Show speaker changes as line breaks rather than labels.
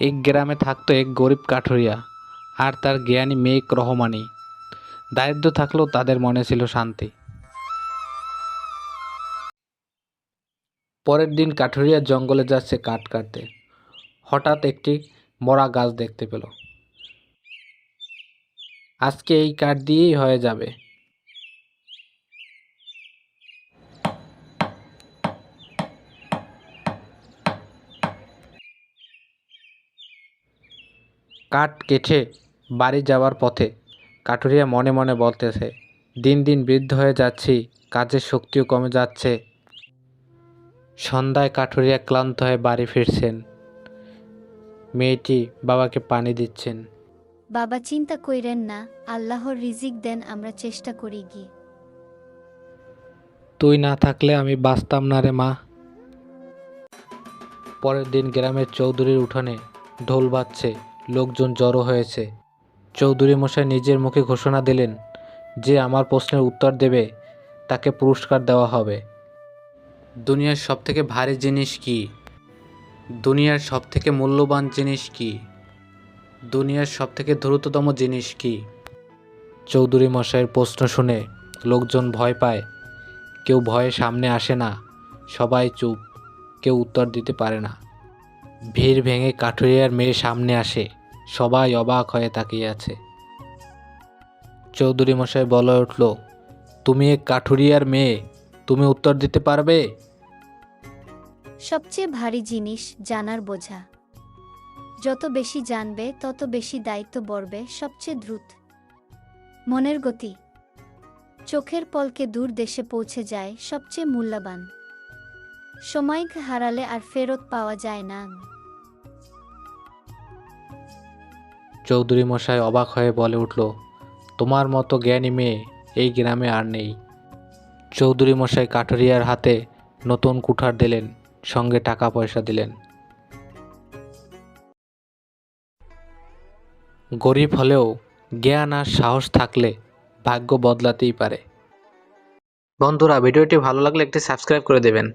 এক গ্রামে থাকতো এক গরিব কাঠুরিয়া, আর তার জ্ঞানী মেয়েক রহমানি। দারিদ্র থাকলেও তাদের মনে ছিল শান্তি। পরের দিন কাঠুরিয়া জঙ্গলে যাচ্ছে কাঠ কাটতে। হঠাৎ একটি মরা গাছ দেখতে পেল। আজকে এই কাঠ দিয়েই হয়ে যাবে। কাঠ কেটে বাড়ি যাওয়ার পথে কাঠুরিয়া মনে মনে বলতেছে দিন দিন বৃদ্ধ হয়ে যাচ্ছি কাজের শক্তিও কমে যাচ্ছে। সন্ধ্যায় কাঠুরিয়া ক্লান্ত হয়ে বাড়ি ফিরছেন। মেয়েটি বাবাকে পানি দিচ্ছেন।
বাবা চিন্তা কইরেন না আল্লাহর রিজিক দেন আমরা চেষ্টা করি গিয়ে।
তুই না থাকলে আমি বাঁচতাম না রে মা। পরের দিন গ্রামের চৌধুরীর উঠানে ঢোল বাজছে। লোকজন জড়ো হয়েছে। চৌধুরী মশাই নিজের মুখে ঘোষণা দিলেন যে আমার প্রশ্নের উত্তর দেবে তাকে পুরস্কার দেওয়া হবে। দুনিয়ার সবথেকে ভারী জিনিস কি? দুনিয়ার সবথেকে মূল্যবান জিনিস কি? দুনিয়ার সবথেকে দ্রুততম জিনিস কি? চৌধুরী মশাইয়ের প্রশ্ন শুনে লোকজন ভয় পায়। কেউ ভয়ে সামনে আসে না। সবাই চুপ। কেউ উত্তর দিতে পারে না। ভিড় ভেঙে কাঠুরিয়ার মেয়ে সামনে আসে। সবাই অবাক হয়ে তাকিয়ে আছে। চৌধুরী মশাই বলে উঠল, তুমি এক কাঠুরিয়ার মেয়ে, তুমি উত্তর দিতে পারবে?
সবচেয়ে ভারী জিনিস জানার বোঝা। যত বেশি জানবে, তত বেশি দায়িত্ব বাড়বে, সবচেয়ে দ্রুত। মনের গতি। চোখের পলকে দূর দেশে পৌঁছে যায় সবচেয়ে মূল্যবান। সময়কে হারালে আর ফেরত পাওয়া যায় না।
চৌধুরী মশাই অবাক হয়ে বলে উঠল, তোমার মতো জ্ঞানী মেয়ে এই গ্রামে আর নেই। চৌধুরী মশাই কাঠুরিয়ার হাতে নতুন কুঠার দিলেন, সঙ্গে টাকা পয়সা দিলেন। গরিব হলেও জ্ঞান আর সাহস থাকলে ভাগ্য বদলাতেই পারে। বন্ধুরা, ভিডিওটি ভালো লাগলে একটি সাবস্ক্রাইব করে দেবেন।